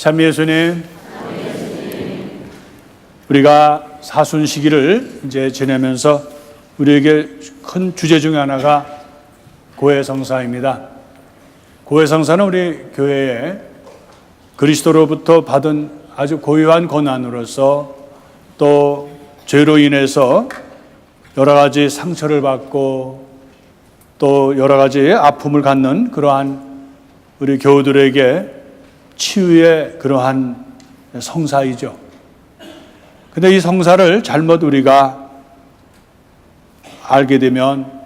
참 예수님, 우리가 사순 시기를 이제 지내면서 우리에게 큰 주제 중에 하나가 고해성사입니다. 고해성사는 우리 교회에 그리스도로부터 받은 아주 고유한 권한으로서 또 죄로 인해서 여러 가지 상처를 받고 또 여러 가지 아픔을 갖는 그러한 우리 교우들에게 치유의 그러한 성사이죠. 근데 이 성사를 잘못 우리가 알게 되면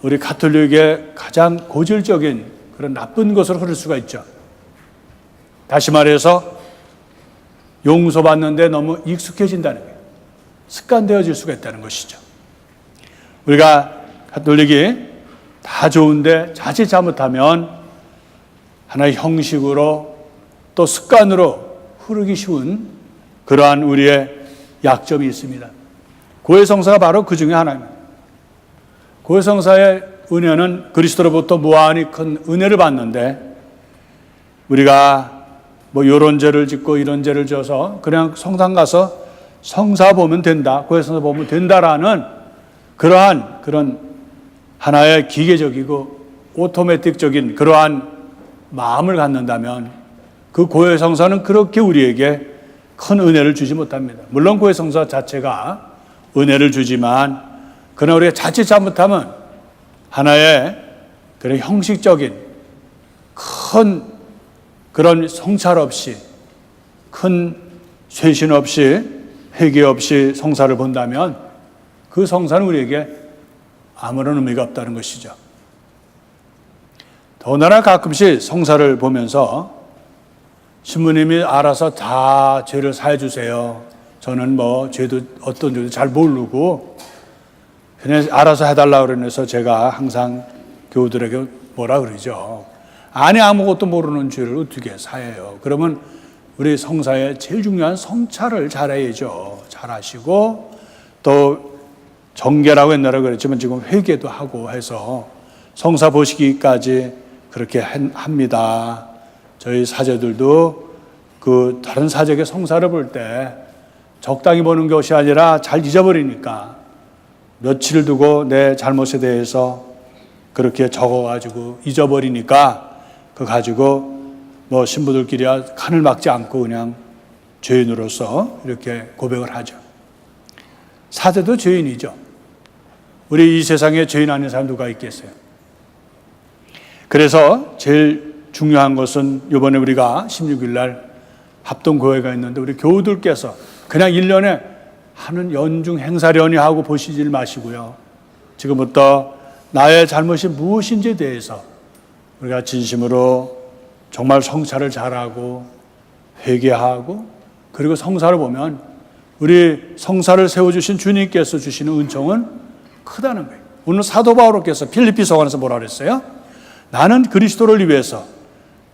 우리 가톨릭의 가장 고질적인 그런 나쁜 것으로 흐를 수가 있죠. 다시 말해서 용서받는데 너무 익숙해진다는 거예요. 습관되어질 수가 있다는 것이죠. 우리가 가톨릭이 다 좋은데 자칫 잘못하면 하나의 형식으로 또 습관으로 흐르기 쉬운 그러한 우리의 약점이 있습니다. 고해성사가 바로 그 중에 하나입니다. 고해성사의 은혜는 그리스도로부터 무한히 큰 은혜를 받는데 우리가 뭐 이런 죄를 짓고 이런 죄를 져서 그냥 성당 가서 성사 보면 된다, 고해성사 보면 된다라는 그러한 그런 하나의 기계적이고 오토매틱적인 그러한 마음을 갖는다면 그 고해 성사는 그렇게 우리에게 큰 은혜를 주지 못합니다. 물론 고해 성사 자체가 은혜를 주지만 그러나 우리가 자칫 잘못하면 하나의 그런 형식적인 큰 그런 성찰 없이 큰 쇄신 없이 회개 없이 성사를 본다면 그 성사는 우리에게 아무런 의미가 없다는 것이죠. 더군다나 가끔씩 성사를 보면서 신부님이 알아서 다 죄를 사해 주세요. 저는 뭐 죄도 어떤 죄도 잘 모르고 그냥 알아서 해달라 그러면서 제가 항상 교우들에게 뭐라 그러죠. 아니 아무것도 모르는 죄를 어떻게 사해요. 그러면 우리 성사에 제일 중요한 성찰을 잘해야죠. 잘하시고 또 정계라고 옛날에 그랬지만 지금 회개도 하고 해서 성사 보시기까지 그렇게 합니다. 저희 사제들도 그 다른 사제의 성사를 볼 때 적당히 보는 것이 아니라 잘 잊어버리니까 며칠 두고 내 잘못에 대해서 그렇게 적어가지고 잊어버리니까 그 가지고 뭐 신부들끼리야 칸을 막지 않고 그냥 죄인으로서 이렇게 고백을 하죠. 사제도 죄인이죠. 우리 이 세상에 죄인 아닌 사람 누가 있겠어요? 그래서 제일 중요한 것은 이번에 우리가 16일 날 합동교회가 있는데 우리 교우들께서 그냥 1년에 하는 연중 행사련이 하고 보시질 마시고요. 지금부터 나의 잘못이 무엇인지에 대해서 우리가 진심으로 정말 성찰을 잘하고 회개하고 그리고 성사를 보면 우리 성사를 세워주신 주님께서 주시는 은총은 크다는 거예요. 오늘 사도 바울께서 필리피 서관에서 뭐라 그랬어요? 나는 그리스도를 위해서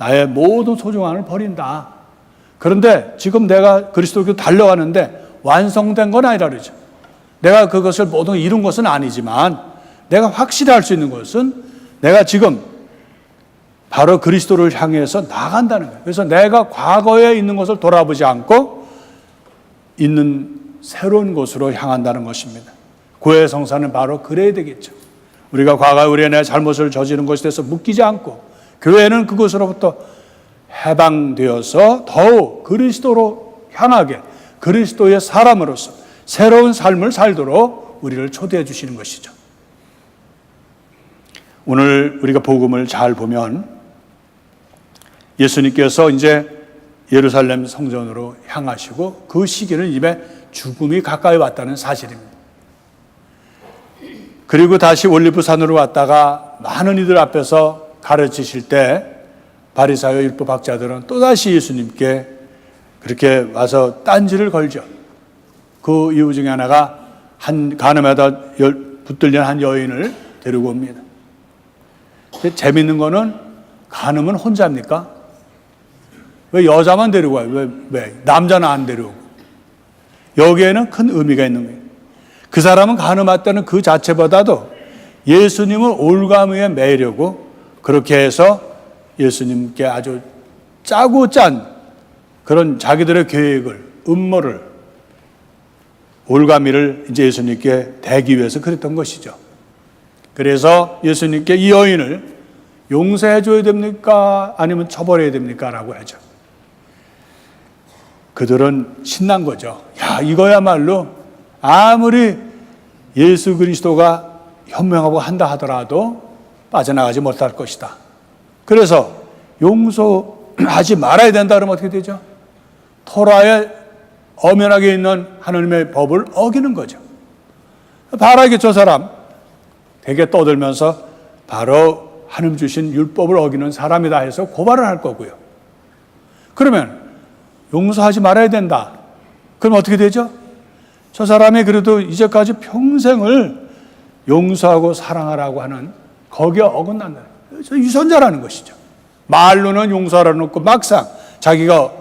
나의 모든 소중함을 버린다. 그런데 지금 내가 그리스도께 달려가는데 완성된 건 아니라 그러죠. 내가 그것을 모두 이룬 것은 아니지만 내가 확실히 할 수 있는 것은 내가 지금 바로 그리스도를 향해서 나간다는 거예요. 그래서 내가 과거에 있는 것을 돌아보지 않고 있는 새로운 곳으로 향한다는 것입니다. 고해 성사는 바로 그래야 되겠죠. 우리가 과거에 우리의 내 잘못을 저지른 것에 대해서 묶이지 않고 교회는 그것으로부터 해방되어서 더욱 그리스도로 향하게 그리스도의 사람으로서 새로운 삶을 살도록 우리를 초대해 주시는 것이죠. 오늘 우리가 복음을 잘 보면 예수님께서 이제 예루살렘 성전으로 향하시고 그 시기는 이제 죽음이 가까이 왔다는 사실입니다. 그리고 다시 올리브산으로 왔다가 많은 이들 앞에서 가르치실 때 바리사요 율법 학자들은 또다시 예수님께 그렇게 와서 딴지를 걸죠. 그 이유 중에 하나가 한 가늠에다 붙들린 한 여인을 데리고 옵니다. 재밌는 거는 가늠은 혼자입니까? 왜 여자만 데리고 와요? 왜, 왜? 남자는 안 데려오고. 여기에는 큰 의미가 있는 거예요. 그 사람은 가늠했다는 그 자체보다도 예수님을 올가미에 매려고 그렇게 해서 예수님께 아주 짜고 짠 그런 자기들의 계획을, 음모를, 올가미를 이제 예수님께 대기 위해서 그랬던 것이죠. 그래서 예수님께 이 여인을 용서해 줘야 됩니까? 아니면 처벌해야 됩니까? 라고 하죠. 그들은 신난 거죠. 야, 이거야말로 아무리 예수 그리스도가 현명하고 한다 하더라도 빠져나가지 못할 것이다. 그래서 용서하지 말아야 된다 그러면 어떻게 되죠? 토라에 엄연하게 있는 하나님의 법을 어기는 거죠. 바라게 저 사람 되게 떠들면서 바로 하나님 주신 율법을 어기는 사람이다 해서 고발을 할 거고요. 그러면 용서하지 말아야 된다. 그럼 어떻게 되죠? 저 사람이 그래도 이제까지 평생을 용서하고 사랑하라고 하는 거기에 어긋난다. 저 유선자라는 것이죠. 말로는 용서하라 놓고 막상 자기가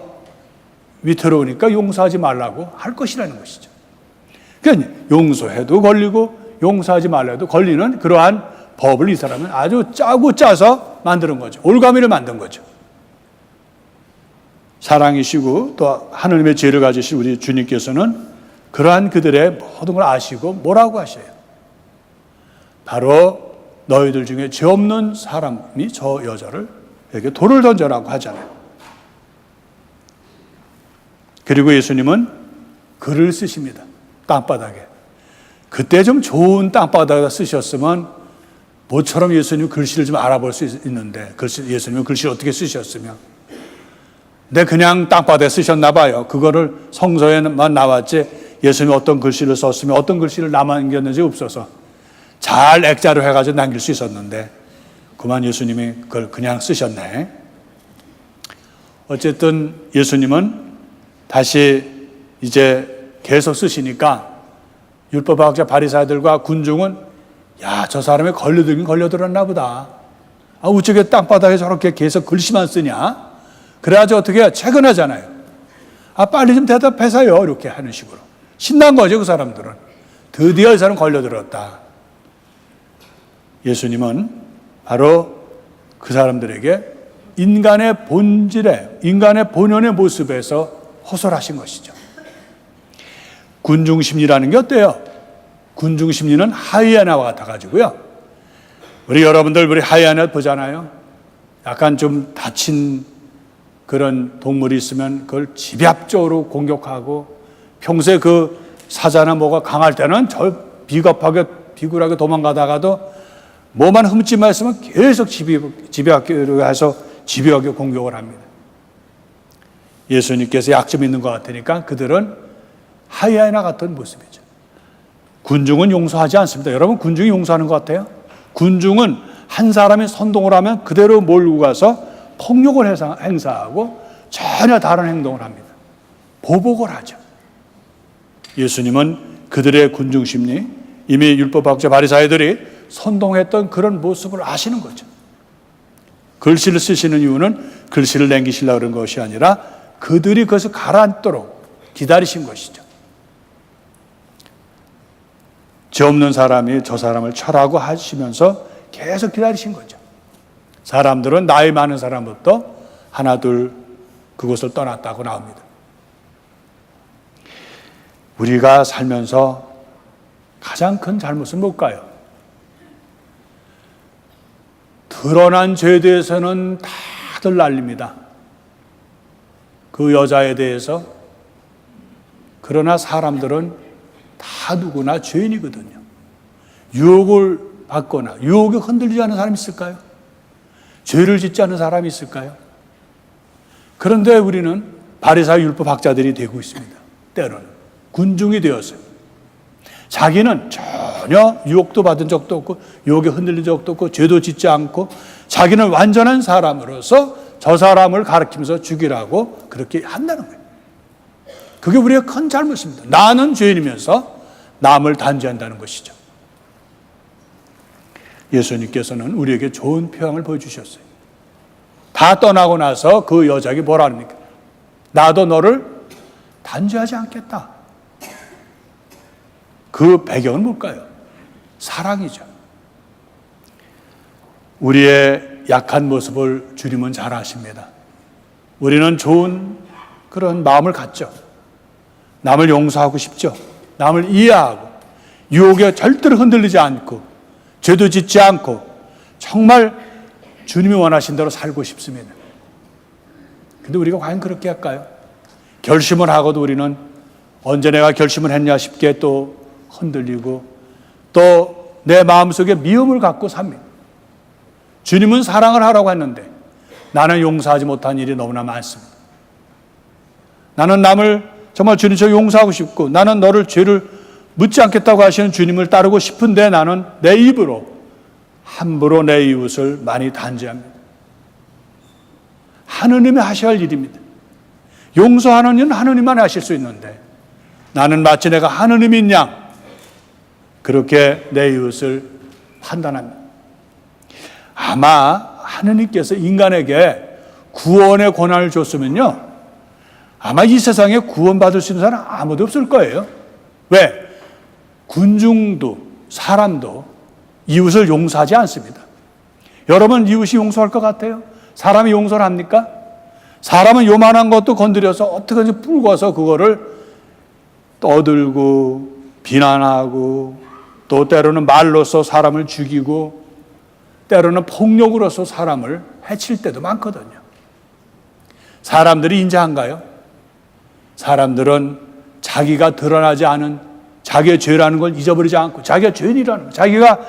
위태로우니까 용서하지 말라고 할 것이라는 것이죠. 그러니까 용서해도 걸리고 용서하지 말라도 걸리는 그러한 법을 이 사람은 아주 짜고 짜서 만드는 거죠. 올가미를 만든 거죠. 사랑이시고 또 하나님의 죄를 가지신 우리 주님께서는 그러한 그들의 모든 걸 아시고 뭐라고 하셔요? 바로 너희들 중에 죄 없는 사람이 저 여자를 에게 돌을 던져라고 하잖아요. 그리고 예수님은 글을 쓰십니다. 땅바닥에. 그때 좀 좋은 땅바닥에 쓰셨으면 모처럼 예수님 글씨를 좀 알아볼 수 있는데 글씨, 예수님은 글씨를 어떻게 쓰셨으면 근데 그냥 땅바닥에 쓰셨나 봐요. 그거를 성서에만 나왔지 예수님이 어떤 글씨를 썼으면 어떤 글씨를 남겼는지 없어서 잘 액자로 해가지고 남길 수 있었는데 그만 예수님이 그걸 그냥 쓰셨네. 어쨌든 예수님은 다시 이제 계속 쓰시니까 율법학자 바리사들과 군중은 야 저 사람이 걸려들긴 걸려들었나 보다. 아 어떻게 땅바닥에 저렇게 계속 글씨만 쓰냐? 그래야지 어떻게 퇴근하잖아요. 아 빨리 좀 대답해서요 이렇게 하는 식으로 신난 거죠 그 사람들은 드디어 이 사람 걸려들었다. 예수님은 바로 그 사람들에게 인간의 본질에 인간의 본연의 모습에서 호설하신 것이죠. 군중 심리라는 게 어때요? 군중 심리는 하이에나와 같아 가지고요. 우리 여러분들 우리 하이에나 보잖아요. 약간 좀 다친 그런 동물이 있으면 그걸 집약적으로 공격하고 평소에 그 사자나 뭐가 강할 때는 저 비겁하게 비굴하게 도망가다가도 뭐만 흠집만 있으면 계속 집약적으로 해서 집요하게 공격을 합니다. 예수님께서 약점 있는 것 같으니까 그들은 하이에나 같은 모습이죠. 군중은 용서하지 않습니다. 여러분 군중이 용서하는 것 같아요? 군중은 한 사람이 선동을 하면 그대로 몰고 가서 폭력을 행사하고 전혀 다른 행동을 합니다. 보복을 하죠. 예수님은 그들의 군중 심리, 이미 율법학자 바리사이들이 선동했던 그런 모습을 아시는 거죠. 글씨를 쓰시는 이유는 글씨를 남기시려고 그런 것이 아니라 그들이 그것을 가라앉도록 기다리신 것이죠. 죄 없는 사람이 저 사람을 철하고 하시면서 계속 기다리신 거죠. 사람들은 나이 많은 사람부터 하나 둘 그곳을 떠났다고 나옵니다. 우리가 살면서 가장 큰 잘못은 뭘까요? 드러난 죄에 대해서는 다들 날립니다. 그 여자에 대해서. 그러나 사람들은 다 누구나 죄인이거든요. 유혹을 받거나 유혹에 흔들리지 않은 사람이 있을까요? 죄를 짓지 않은 사람이 있을까요? 그런데 우리는 바리사 율법 학자들이 되고 있습니다. 때로는 군중이 되었어요. 자기는 전혀 유혹도 받은 적도 없고 유혹에 흔들린 적도 없고 죄도 짓지 않고 자기는 완전한 사람으로서 저 사람을 가르치면서 죽이라고 그렇게 한다는 거예요. 그게 우리의 큰 잘못입니다. 나는 죄인이면서 남을 단죄한다는 것이죠. 예수님께서는 우리에게 좋은 표현을 보여주셨어요. 다 떠나고 나서 그 여자에게 뭐라 합니까? 나도 너를 단죄하지 않겠다. 그 배경은 뭘까요? 사랑이죠. 우리의 약한 모습을 주님은 잘 아십니다. 우리는 좋은 그런 마음을 갖죠. 남을 용서하고 싶죠. 남을 이해하고 유혹에 절대로 흔들리지 않고 죄도 짓지 않고 정말 주님이 원하신 대로 살고 싶습니다. 근데 우리가 과연 그렇게 할까요? 결심을 하고도 우리는 언제 내가 결심을 했냐 싶게 또 흔들리고 또 내 마음속에 미움을 갖고 삽니다. 주님은 사랑을 하라고 했는데 나는 용서하지 못한 일이 너무나 많습니다. 나는 남을 정말 주님처럼 용서하고 싶고 나는 너를 죄를 묻지 않겠다고 하시는 주님을 따르고 싶은데 나는 내 입으로 함부로 내 이웃을 많이 단죄합니다. 하느님이 하셔야 할 일입니다. 용서하는 일은 하느님만 하실 수 있는데 나는 마치 내가 하느님인 양 그렇게 내 이웃을 판단합니다. 아마 하느님께서 인간에게 구원의 권한을 줬으면요. 아마 이 세상에 구원받을 수 있는 사람 아무도 없을 거예요. 왜? 군중도 사람도 이웃을 용서하지 않습니다. 여러분 이웃이 용서할 것 같아요? 사람이 용서를 합니까? 사람은 요만한 것도 건드려서 어떻게든지 풀고서 그거를 떠들고 비난하고 또 때로는 말로서 사람을 죽이고 때로는 폭력으로서 사람을 해칠 때도 많거든요. 사람들이 인자한가요? 사람들은 자기가 드러나지 않은 자기의 죄라는 걸 잊어버리지 않고 자기가 죄인이라는 거, 자기가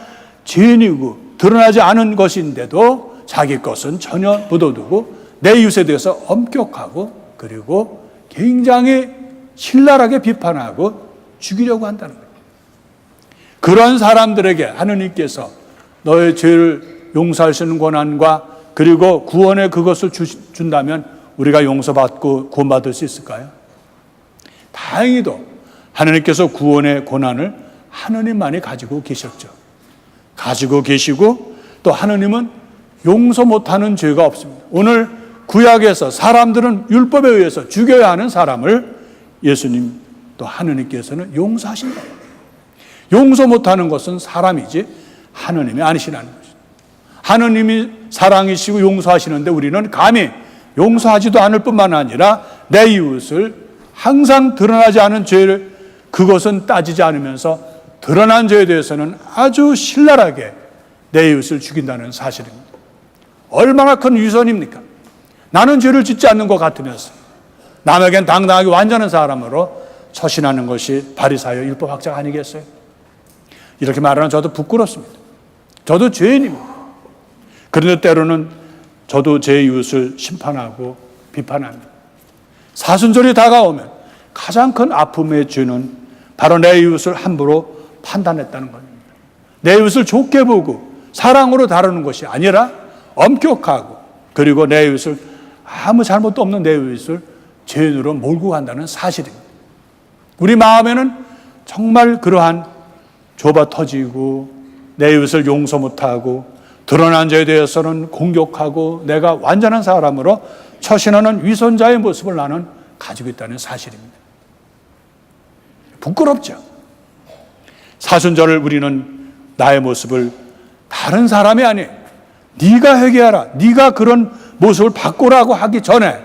죄인이고 드러나지 않은 것인데도 자기 것은 전혀 묻어두고 내 이웃에 대해서 엄격하고 그리고 굉장히 신랄하게 비판하고 죽이려고 한다는 거예요. 그런 사람들에게 하느님께서 너의 죄를 있는 권한과 그리고 구원의 그것을 주, 준다면 우리가 용서받고 구원받을 수 있을까요? 다행히도 하느님께서 구원의 권한을 하느님만이 가지고 계셨죠. 가지고 계시고 또 하느님은 용서 못하는 죄가 없습니다. 오늘 구약에서 사람들은 율법에 의해서 죽여야 하는 사람을 예수님 또 하느님께서는 용서하신다. 용서 못하는 것은 사람이지 하느님이 아니시라는 것입니다. 하느님이 사랑이시고 용서하시는데 우리는 감히 용서하지도 않을 뿐만 아니라 내 이웃을 항상 드러나지 않은 죄를 그것은 따지지 않으면서 드러난 죄에 대해서는 아주 신랄하게 내 이웃을 죽인다는 사실입니다. 얼마나 큰 위선입니까? 나는 죄를 짓지 않는 것 같으면서 남에겐 당당하게 완전한 사람으로 처신하는 것이 바리사요 율법 학자가 아니겠어요? 이렇게 말하는 저도 부끄럽습니다. 저도 죄인입니다. 그런데 때로는 저도 제 이웃을 심판하고 비판합니다. 사순절이 다가오면 가장 큰 아픔의 죄는 바로 내 이웃을 함부로 판단했다는 겁니다. 내 이웃을 좋게 보고 사랑으로 다루는 것이 아니라 엄격하고 그리고 내 이웃을 아무 잘못도 없는 내 이웃을 죄인으로 몰고 간다는 사실입니다. 우리 마음에는 정말 그러한 좁아 터지고 내 이웃을 용서 못하고 드러난 죄에 대해서는 공격하고 내가 완전한 사람으로 처신하는 위선자의 모습을 나는 가지고 있다는 사실입니다. 부끄럽죠. 사순절을 우리는 나의 모습을 다른 사람이 아니 네가 회개하라. 네가 그런 모습을 바꾸라고 하기 전에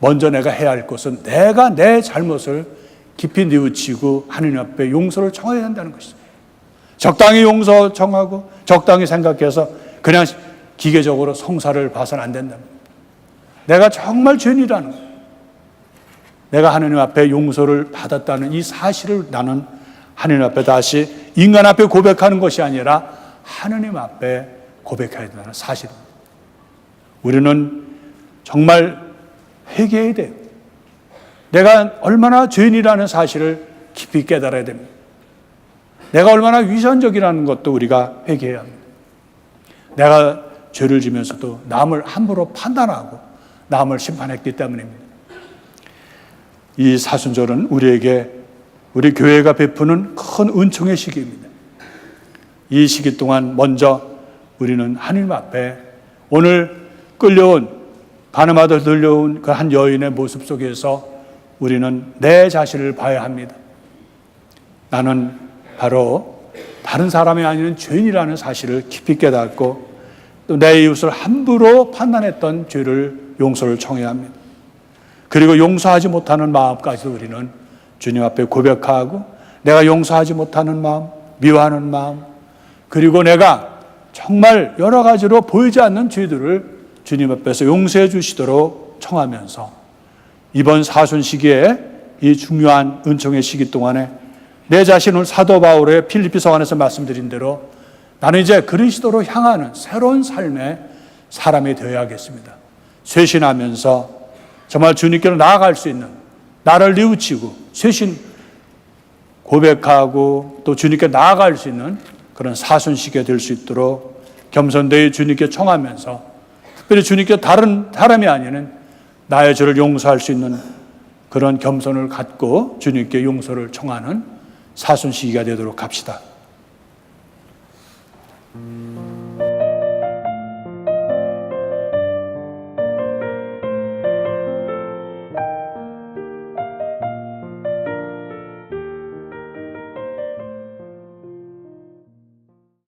먼저 내가 해야 할 것은 내가 내 잘못을 깊이 뉘우치고 하느님 앞에 용서를 청해야 한다는 것이죠. 적당히 용서 청하고 적당히 생각해서 그냥 기계적으로 성사를 봐서는 안 된다. 내가 정말 죄인이라는 거. 내가 하느님 앞에 용서를 받았다는 이 사실을 나는 하느님 앞에 다시 인간 앞에 고백하는 것이 아니라 하느님 앞에 고백해야 된다는 사실입니다. 우리는 정말 회개해야 돼요. 내가 얼마나 죄인이라는 사실을 깊이 깨달아야 됩니다. 내가 얼마나 위선적이라는 것도 우리가 회개해야 합니다. 내가 죄를 지면서도 남을 함부로 판단하고 남을 심판했기 때문입니다. 이 사순절은 우리에게 우리 교회가 베푸는 큰 은총의 시기입니다. 이 시기 동안 먼저 우리는 하나님 앞에 오늘 끌려온 가늠하듯 들려온 그 한 여인의 모습 속에서 우리는 내 자신을 봐야 합니다. 나는 바로 다른 사람이 아닌 죄인이라는 사실을 깊이 깨닫고 또 내 이웃을 함부로 판단했던 죄를 용서를 청해야 합니다. 그리고 용서하지 못하는 마음까지 우리는 주님 앞에 고백하고 내가 용서하지 못하는 마음, 미워하는 마음, 그리고 내가 정말 여러 가지로 보이지 않는 죄들을 주님 앞에서 용서해 주시도록 청하면서 이번 사순 시기에 이 중요한 은총의 시기 동안에 내 자신을 사도 바울의 필리피서 안에서 말씀드린 대로 나는 이제 그리스도로 향하는 새로운 삶의 사람이 되어야겠습니다. 쇄신하면서 정말 주님께로 나아갈 수 있는 나를 뉘우치고 쇄신 고백하고 또 주님께 나아갈 수 있는 그런 사순시기가 될수 있도록 겸손되이 주님께 청하면서 특별히 주님께 다른 사람이 아니는 나의 죄를 용서할 수 있는 그런 겸손을 갖고 주님께 용서를 청하는 사순 시기가 되도록 합시다.